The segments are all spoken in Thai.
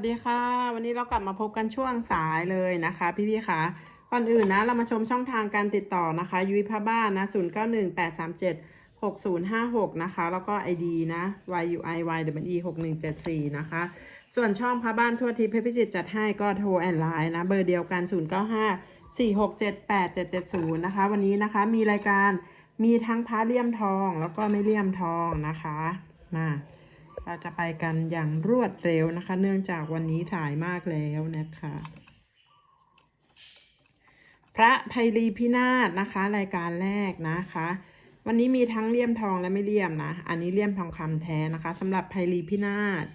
สวัสดีค่ะ วันนี้เรากลับมาพบกันช่วงสายเลยนะคะ พี่ๆคะก่อนอื่นนะเรามาชมช่องทางการติดต่อนะคะยุ้ยพระบ้านนะ0 9 1 8 3 7 6 0 5 6นะคะ แล้วก็ ID นะ YUI YWE 6 1 7 4นะคะ ส่วนช่องพระบ้านทั่วทิพย์เพพิจิตจัดให้ก็โทรแอนไลน์นะ เบอร์เดียวกัน0 9 5 4 6 7 8 7 7 0นะคะ วันนี้นะคะมีรายการมีทั้งพระเลี่ยมทองแล้วก็ไม่เลี่ยมทองนะคะมา เราจะไปกันอย่างรวดเร็วนะคะ เนื่องจากวันนี้ถ่ายมากแล้วนะคะ พระไพรีพินาศนะคะ รายการแรกนะคะ วันนี้มีทั้งเลี่ยมทองและไม่เลี่ยมนะ อันนี้เลี่ยมทองคำแท้นะคะสำหรับไพรีพินาศ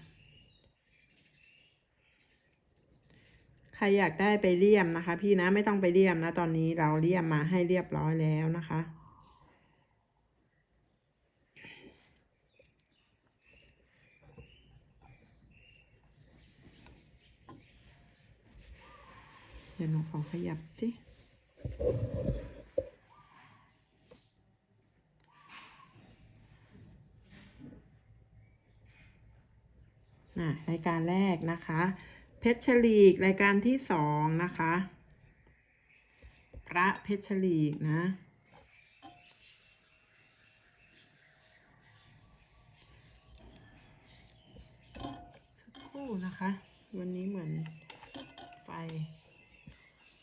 ใครอยากได้ไปเลี่ยมนะคะ พี่นะไม่ต้องไปเลี่ยมนะ ตอนนี้เราเลี่ยมมาให้เรียบร้อยแล้วนะคะ เดี๋ยวหนูขอขยับสิอะรายการแรกนะคะ เพชรฉลีกรายการที่สองนะคะ พระเพชรฉลีกนะ สักครู่นะคะ วันนี้เหมือนไฟ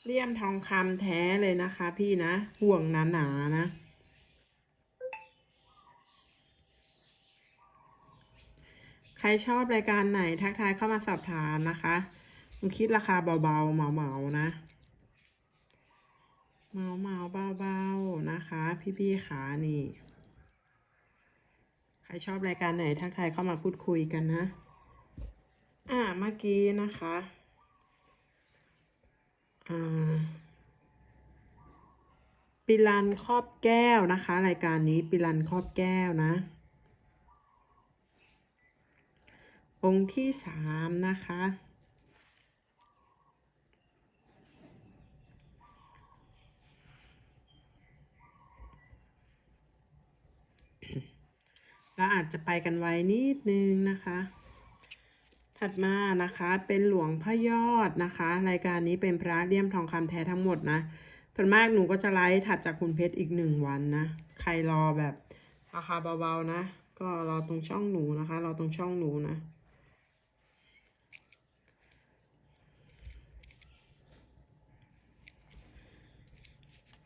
เลี่ยมทองคำแท้เลยนะคะ พี่นะ ห่วงหนาๆนนะ ใครชอบรายการไหนทักทายเข้ามาสอบถามนะคะหนูคิดราคาเบาๆเหมาๆนะเมาเมาเบาๆนะคะ พี่ๆขานี่ ใครชอบรายการไหนทักทายเข้ามาพูดคุยกันนะ อ่าเมื่อกี้นะคะ ปิลันครอบแก้วนะคะ รายการนี้ปิลันครอบแก้วนะ องค์ที่สามนะคะ เราอาจจะไปกันไวนิดนึงนะคะ ถัดมานะคะเป็นหลวงพ่อยอดนะคะ รายการนี้เป็นพระเลี่ยมทองคำแท้ทั้งหมดนะส่วนมากหนูก็จะไลฟ์ถัดจากคุณเพชรอีกหนึ่งวันนะ ใครรอแบบราคาเบาๆนะ ก็รอตรงช่องหนูนะคะ รอตรงช่องหนูนะ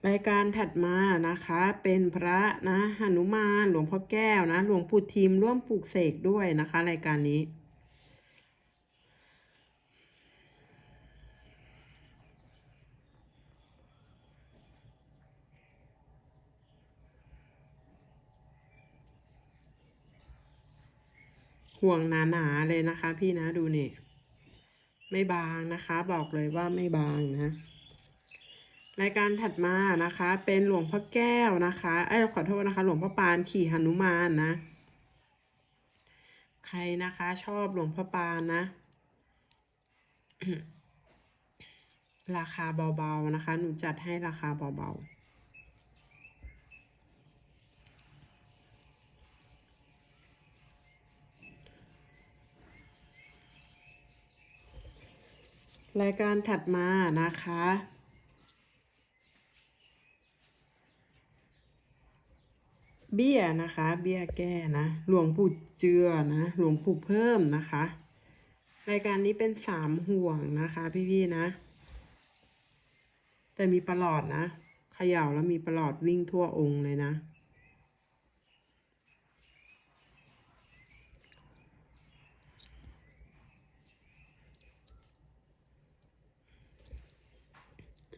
รายการถัดมานะคะเป็นพระนะหนุมานหลวงพ่อแก้วนะ หลวงปู่ทิมร่วมปลูกเสกด้วยนะคะ รายการนี้ ห่วงหนาๆเลยนะคะ พี่นะดูนี่ไม่บางนะคะ บอกเลยว่าไม่บางนะ รายการถัดมานะคะ เป็นหลวงพ่อแก้วนะคะ เอ้ยขอโทษนะคะ หลวงพ่อปานขี่หนุมานนะ ใครนะคะชอบหลวงพ่อปานนะ ราคาเบาๆนะคะ หนูจัดให้ราคาเบาๆ รายการถัดมานะคะ เบี้ยนะคะ เบี้ยแก้นะ หลวงปู่เจือนะ หลวงปู่เพิ่มนะคะ รายการนี้เป็นสามห่วงนะคะ พี่ๆนะ แต่มีประหลอดนะเขย่าแล้วมีประหลอดวิ่งทั่วองค์เลยนะ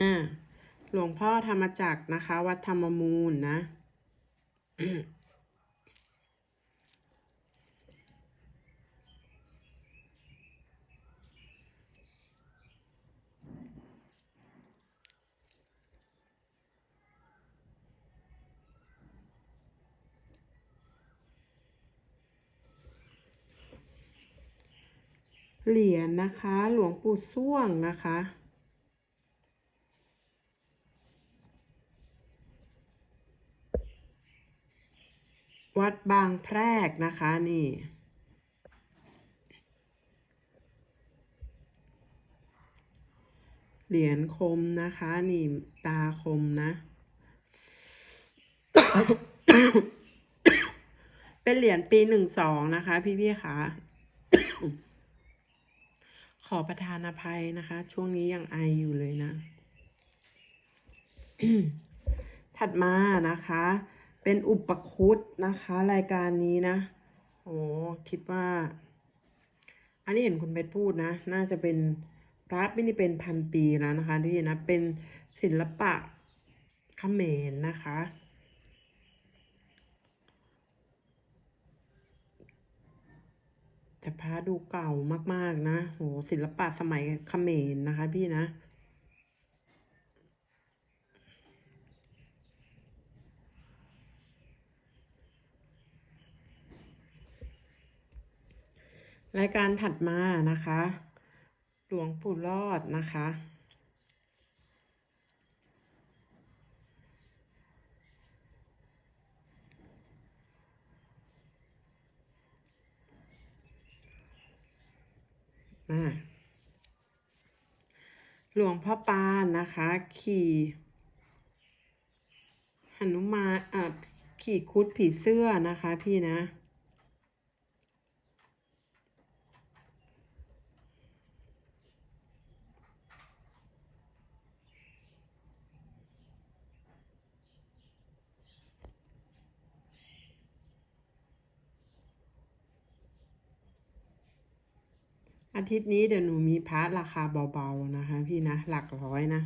อ่าหลวงพ่อธรรมจักรนะคะ วัดธรรมมูลนะเหรียญนะคะ หลวงปู่ส้วงนะคะ วัดบางแพรกนะคะนี่ เหรียญคมนะคะ นี่ตาคมนะ เป็นเหรียญปีหนึ่งสองนะคะ พี่พี่ๆคะขอประทานอภัยนะคะ ช่วงนี้ยังไออยู่เลยนะ ถัดมานะคะ เป็นอุปคุตนะคะ รายการนี้นะโอ้คิดว่า อันนี้เห็นคุณเพชรพูดนะ น่าจะเป็นพระไม่ได้เป็นพันปีแล้วนะคะที่นะ เป็นศิลปะเขมรนะคะ แต่พระดูเก่ามากๆนะโหศิลปะสมัยเขมรนะคะพี่นะ รายการถัดมานะคะ หลวงปู่รอดนะคะ หลวงพ่อปานนะคะ ขี่หนุมานอ่าขี่คุดผีเสื้อนะคะพี่นะ ทิตย์นี้เดี๋ยวหนูมีพาร์ทราคาเบาๆนะคะ พี่นะหลักร้อยนะ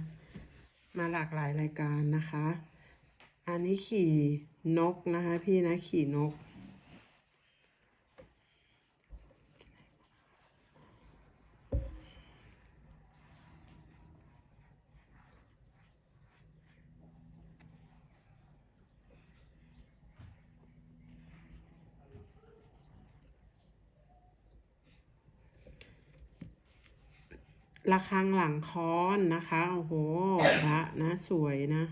มาหลากหลายรายการนะคะ อันนี้ขี่นกนะคะ พี่นะขี่นก ระฆังหลังค้อนนะคะโอ้โหพระนะสวยนะ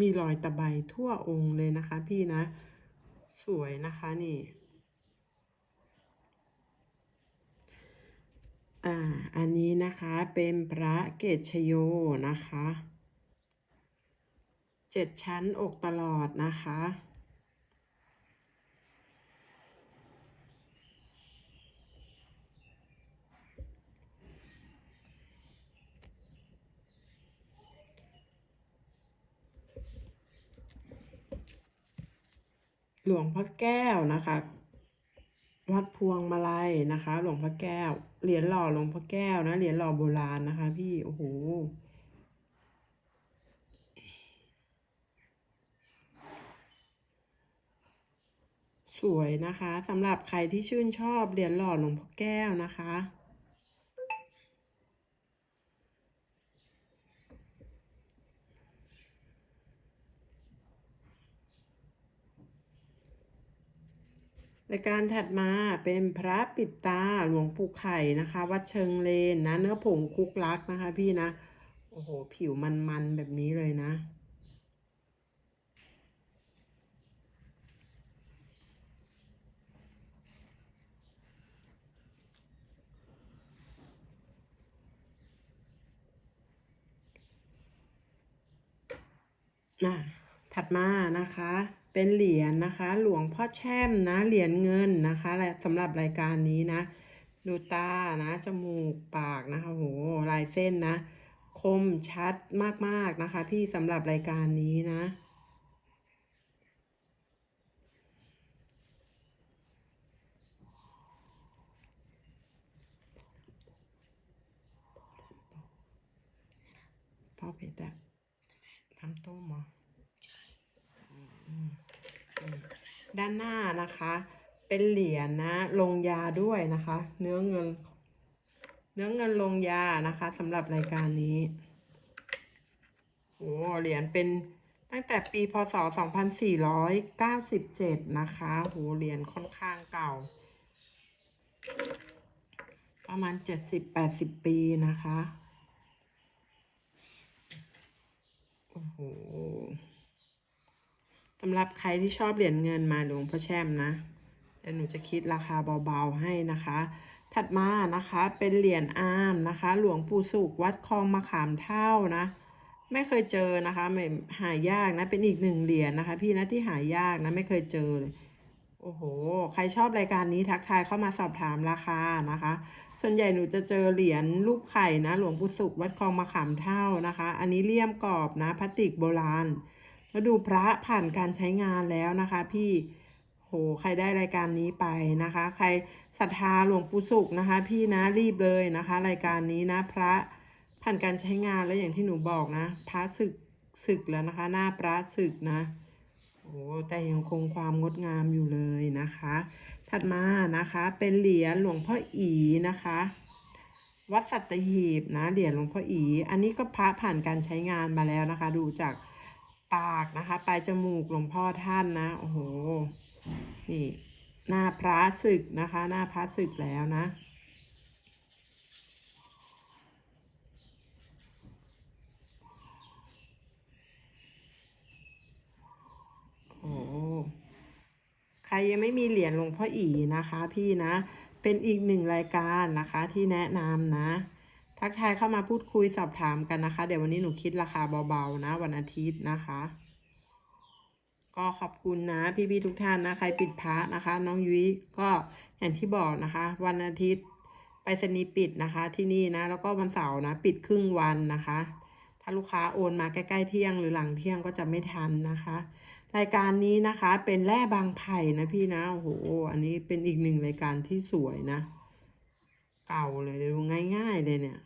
มีรอยตะไบทั่วองค์เลยนะคะพี่นะ สวยนะคะนี่ อ่า อันนี้นะคะเป็นพระเกศชโยนะคะเจ็ดชั้นอกตลอดนะคะ หลวงพ่อแก้วนะคะ วัดพวงมาลัยนะคะ หลวงพ่อแก้ว เหรียญหล่อหลวงพ่อแก้วนะ เหรียญหล่อโบราณนะคะ พี่ โอ้โห สวยนะคะสำหรับใครที่ชื่นชอบเหรียญหล่อหลวงพ่อแก้วนะคะ รายการถัดมาเป็นพระปิดตาหลวงปู่ไข่นะคะ วัดเชิงเลนนะ เนื้อผงคุกลักนะคะ พี่นะ โอ้โห ผิวมันๆ แบบนี้เลยนะอะถัดมานะคะ เป็นเหรียญนะคะ หลวงพ่อแช่มนะ เหรียญเงินนะคะและสำหรับรายการนี้นะ ดูตานะ จมูก ปากนะคะโห ลายเส้นนะ คมชัดมากๆนะคะ พี่สำหรับรายการนี้นะพ่อเพชรอะทำต้มหรอมอืม ด้านหน้านะคะ เป็นเหรียญนะลงยาด้วยนะคะ เนื้อเงิน เนื้อเงินลงยานะคะสำหรับรายการนี้โอ้เหรียญเป็นตั้งแต่ปีพศ 2497 นะคะโหเหรียญค่อนข้างเก่า ประมาณเจ็ดสิบแปดสิบปีนะคะ โอ้โห สำหรับใครที่ชอบเหรียญเงินมาหลวงพ่อแช่มนะเดี๋ยวหนูจะคิดราคาเบาๆให้นะคะ ถัดมานะคะเป็นเหรียญอามนะคะ หลวงปู่สุขวัดคลองมะขามเท่านะ ไม่เคยเจอนะคะไม่หายากนะ เป็นอีกหนึ่งเหรียญนะคะ พี่นะที่หายากนะไม่เคยเจอเลย โอ้โห ใครชอบรายการนี้ทักทายเข้ามาสอบถามราคานะคะ ส่วนใหญ่หนูจะเจอเหรียญรูปไข่นะ หลวงปู่สุขวัดคลองมะขามเท่านะคะ อันนี้เลี่ยมกรอบนะพลาสติกโบราณ แล้วดูพระผ่านการใช้งานแล้วนะคะพี่โหใครได้รายการนี้ไปนะคะ ใครศรัทธาหลวงปู่สุขนะคะ พี่นะรีบเลยนะคะ รายการนี้นะพระผ่านการใช้งานแล้วอย่างที่หนูบอกนะ พระศึกศึกแล้วนะคะ หน้าพระศึกนะโอ้แต่ยังคงความงดงามอยู่เลยนะคะ ถัดมานะคะเป็นเหรียญหลวงพ่ออีนะคะ วัดสัตหีบนะเหรียญหลวงพ่ออี อันนี้ก็พระผ่านการใช้งานมาแล้วนะคะ ดูจาก ปากนะคะ ปลายจมูกหลวงพ่อท่านนะ โอ้โห นี่ หน้าพระศึกนะคะ หน้าพระศึกแล้วนะ โอ้ใครยังไม่มีเหรียญหลวงพ่ออีนะคะ พี่นะ เป็นอีกหนึ่งรายการนะคะที่แนะนำนะ ทักทายเข้ามาพูดคุยสอบถามกันนะคะ เดี๋ยววันนี้หนูคิดราคาเบาๆนะ วันอาทิตย์นะคะ ก็ขอบคุณนะ พี่ๆทุกท่านนะใครปิดพระนะคะ น้องยุ้ยก็อย่างที่บอกนะคะ วันอาทิตย์ไปรษณีปิดนะคะ ที่นี่นะ แล้วก็วันเสาร์นะ ปิดครึ่งวันนะคะ ถ้าลูกค้าโอนมาใกล้ๆเที่ยงหรือหลังเที่ยงก็จะไม่ทันนะคะ รายการนี้นะคะเป็นแร่บางไผ่นะพี่นะโอ้โหอันนี้เป็นอีกหนึ่งรายการที่สวยนะ เก่าเลยดูง่าย ๆ เลยเนี่ย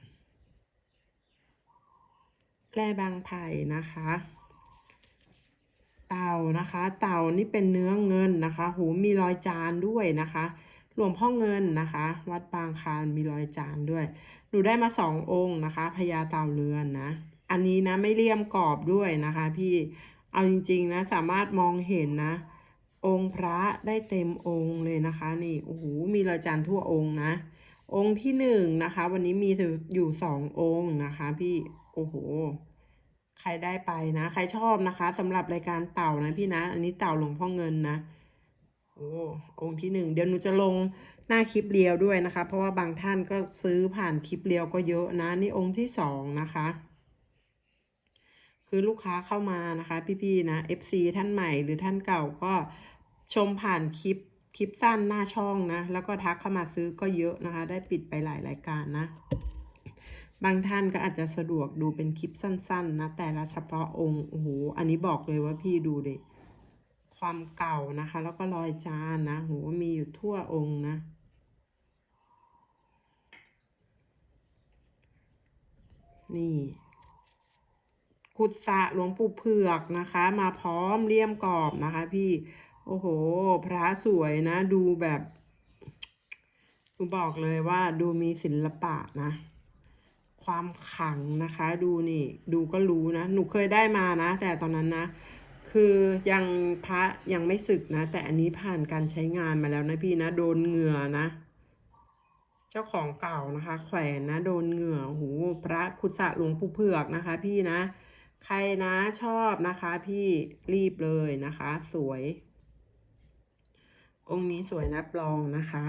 แร่บางไผ่นะคะ เต่านะคะ เต่านี่เป็นเนื้อเงินนะคะหูมีรอยจานด้วยนะคะหลวงพ่อเงินนะคะ วัดปางคารมีรอยจานด้วย หนูได้มาสององค์นะคะพญาเต่าเรือนนะ อันนี้นะไม่เลี่ยมกรอบด้วยนะคะ พี่เอาจริงๆนะสามารถมองเห็นนะ องค์พระได้เต็มองค์เลยนะคะ นี่โอ้โหมีรอยจานทั่วองค์นะ องค์ที่หนึ่งนะคะ วันนี้มีอยู่สององค์นะคะพี่โอ้โห ใครได้ไปนะ ใครชอบนะคะสำหรับรายการเต่านะพี่นะ อันนี้เต่าหลวงพ่อเงินนะโอ้องค์ที่หนึ่งเดี๋ยวหนูจะลงหน้าคลิปเรียวด้วยนะคะ เพราะว่าบางท่านก็ซื้อผ่านคลิปเรียวก็เยอะนะ นี่องค์ที่สองนะคะ คือลูกค้าเข้ามานะคะ พี่ๆนะ FC ท่านใหม่หรือท่านเก่าก็ชมผ่านคลิป คลิปสั้นหน้าช่องนะ แล้วก็ทักเข้ามาซื้อก็เยอะนะคะ ได้ปิดไปหลายรายการนะ บางท่านก็อาจจะสะดวกดูเป็นคลิปสั้น ๆ นะ แต่ละเฉพาะองค์โอ้โหอันนี้บอกเลยว่าพี่ดูดิความเก่านะคะ แล้วก็รอยจานนะโหมีอยู่ทั่วองค์นะนี่กุศะหลวงปู่เผือกนะคะ มาพร้อมเลี่ยมกรอบนะคะ พี่ โอ้โห พระสวยนะ ดูแบบหนูบอกเลยว่าดูมีศิลปะนะ ความขังนะคะ ดูนี่ ดูก็รู้นะ หนูเคยได้มานะ แต่ตอนนั้นนะ คือยังพระยังไม่สึกนะ แต่อันนี้ผ่านการใช้งานมาแล้วนะพี่นะ โดนเหงื่อนะ เจ้าของเก่านะคะ แขวนนะ โดนเหงื่อโอ้โหพระคุศะหลวงปู่เผือกนะคะ พี่นะ ใครนะชอบนะคะ พี่รีบเลยนะคะ สวย องค์นี้สวยนับรองนะคะ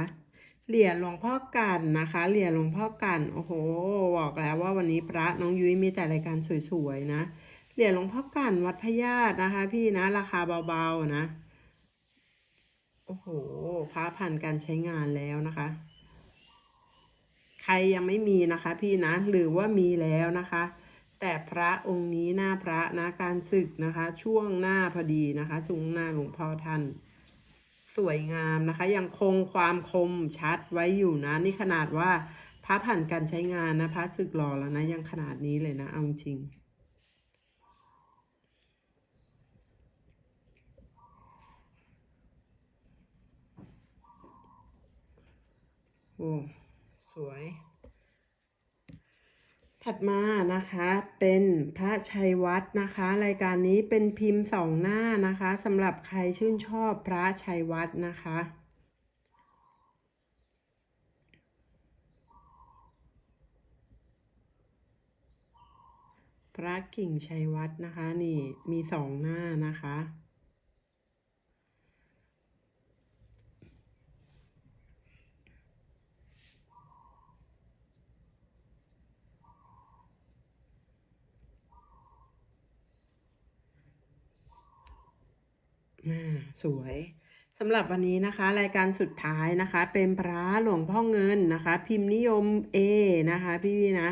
เหรียญหลวงพ่อกันนะคะ เหรียญหลวงพ่อกันโอ้โห บอกแล้วว่าวันนี้พระน้องยุ้ยมีแต่รายการสวยๆนะ เหรียญหลวงพ่อกันวัดพญาตนะคะ พี่นะราคาเบาๆนะ โอ้โห พระผ่านการใช้งานแล้วนะคะ ใครยังไม่มีนะคะ พี่นะ หรือว่ามีแล้วนะคะแต่พระองค์นี้หน้าพระนะการศึกนะคะ ช่วงหน้าพอดีนะคะช่วงหน้าหลวงพ่อท่าน สวยงามนะคะ ยังคงความคมชัดไว้อยู่นะ นี่ขนาดว่าพระผ่านการใช้งานนะพระสึกหล่อแล้วนะ ยังขนาดนี้เลยนะ เอาจริง โอ้ สวย ถัดมานะคะเป็นพระชัยวัฒน์นะคะ รายการนี้เป็นพิมพ์สองหน้านะคะสำหรับใครชื่นชอบพระชัยวัฒน์นะคะ พระกิ่งชัยวัฒน์นะคะนี่มีสองหน้านะคะ สวยสำหรับวันนี้นะคะ รายการสุดท้ายนะคะ เป็นพระหลวงพ่อเงินนะคะ พิมพ์นิยม A นะคะ พี่พี่นะ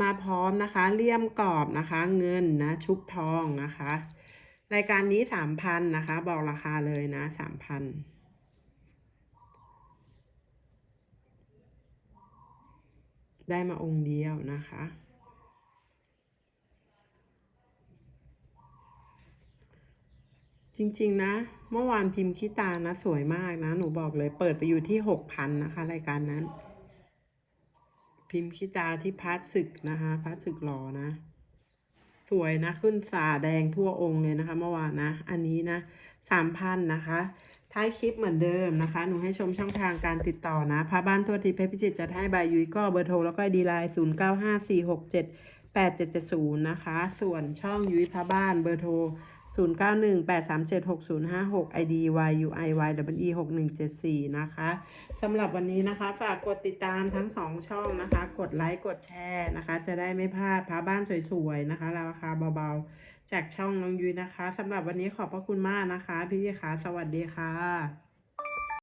มาพร้อมนะคะเลี่ยมกรอบนะคะ เงินนะชุบทองนะคะ รายการนี้สามพันนะคะ บอกราคาเลยนะสามพันได้มาองค์เดียวนะคะ จริงๆนะ เมื่อวานพิมพ์ขี้ตานะ สวยมากนะ หนูบอกเลย เปิดไปอยู่ที่หกพันนะคะ รายการนั้น พิมพ์ขี้ตาที่พัดศึกนะคะพัดศึกหลอนะ สวยนะ ขึ้นสาแดงทั่วองค์เลยนะคะ เมื่อวานนะ อันนี้นะสามพันนะคะ ท้ายคลิปเหมือนเดิมนะคะ หนูให้ชมช่องทางการติดต่อนะพาบ้านทั่วทิพย์เพชรพิจิตรจะให้ใบยุ้ยก็เบอร์โทรแล้วก็ดีไลน์ศูนย์เก้าห้าสี่หกเจ็ดแปดเจ็ดเจ็ดศูนย์นะคะ ส่วนช่องยุ้ยพาบ้านเบอร์โทร 0 9 1 8 3 7 6 0 5 6 ID Y U I Y W E 6 1 7 4 นะคะสำหรับวันนี้นะคะ ฝากกดติดตามทั้งสองช่องนะคะ กดไลค์กดแชร์นะคะ จะได้ไม่พลาดพาบ้านสวยๆ นะคะ ราคาเบาๆ จากช่องน้องยุ้ยนะคะสำหรับวันนี้ขอบพระคุณมากนะคะ พี่ๆคะสวัสดีค่ะ